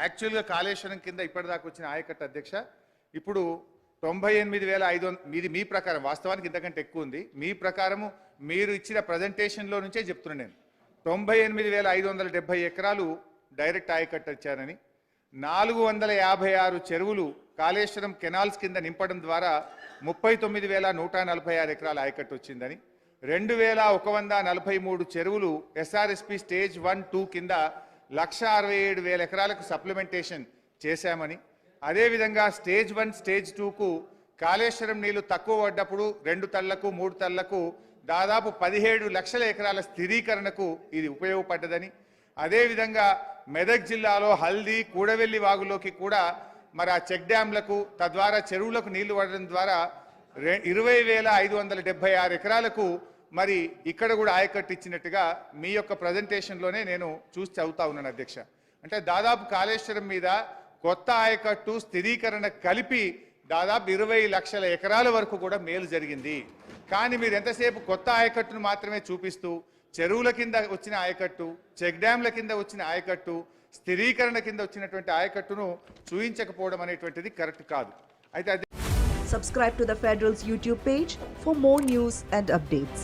యాక్చువల్గా కాళేశ్వరం కింద ఇప్పటిదాకా వచ్చిన ఆయకట్టు అధ్యక్ష ఇప్పుడు తొంభై ఎనిమిది వేల ఐదు వంద మీది మీ ప్రకారం వాస్తవానికి ఇంతకంటే ఎక్కువ ఉంది. మీ ప్రకారము మీరు ఇచ్చిన ప్రజెంటేషన్లో నుంచే చెప్తున్నాను నేను. తొంభై ఎనిమిది వేల ఐదు వందల డెబ్బై ఎకరాలు డైరెక్ట్ ఆయకట్టు వచ్చారని నాలుగు వందల యాభై ఆరు చెరువులు కాళేశ్వరం కెనాల్స్ కింద నింపడం ద్వారా ముప్పై తొమ్మిది వేల నూట నలభై ఆరు ఎకరాల ఆయకట్టు వచ్చిందని రెండు వేల ఒక వంద నలభై మూడు చెరువులు ఎస్ఆర్ఎస్పి స్టేజ్ వన్ టూ కింద లక్ష అరవై ఏడు వేల ఎకరాలకు సప్లిమెంటేషన్ చేశామని. అదేవిధంగా స్టేజ్ వన్ స్టేజ్ టూకు కాళేశ్వరం నీళ్ళు తక్కువ పడ్డప్పుడు రెండు తళ్ళకు మూడు తళ్ళకు దాదాపు పదిహేడు లక్షల ఎకరాల స్థిరీకరణకు ఇది ఉపయోగపడ్డదని. అదేవిధంగా మెదక్ జిల్లాలో హల్దీ కూడవెల్లి వాగులోకి కూడా మరి ఆ చెక్ డ్యాంలకు తద్వారా చెరువులకు నీళ్ళు పడడం ద్వారా రె- ఇరవై వేల ఐదు వందల డెబ్బై ఆరు ఎకరాలకు మరి ఇక్కడ కూడా ఆయకట్టు ఇచ్చినట్టుగా మీ యొక్క ప్రజెంటేషన్లోనే నేను చూసి చదువుతా ఉన్నాను అధ్యక్ష. అంటే దాదాపు కాళేశ్వరం మీద కొత్త ఆయకట్టు స్థిరీకరణ కలిపి దాదాపు ఇరవై లక్షల ఎకరాల వరకు కూడా మేలు జరిగింది. కానీ మీరు ఎంతసేపు కొత్త ఆయకట్టును మాత్రమే చూపిస్తూ చెరువుల కింద వచ్చిన ఆయకట్టు చెక్ డ్యాంల కింద వచ్చిన ఆయకట్టు స్థిరీకరణ కింద వచ్చినటువంటి ఆయకట్టును చూయించకపోవడం అనేటువంటిది కరెక్ట్ కాదు. అయితే అది Subscribe to the Federal's YouTube page for more news and updates.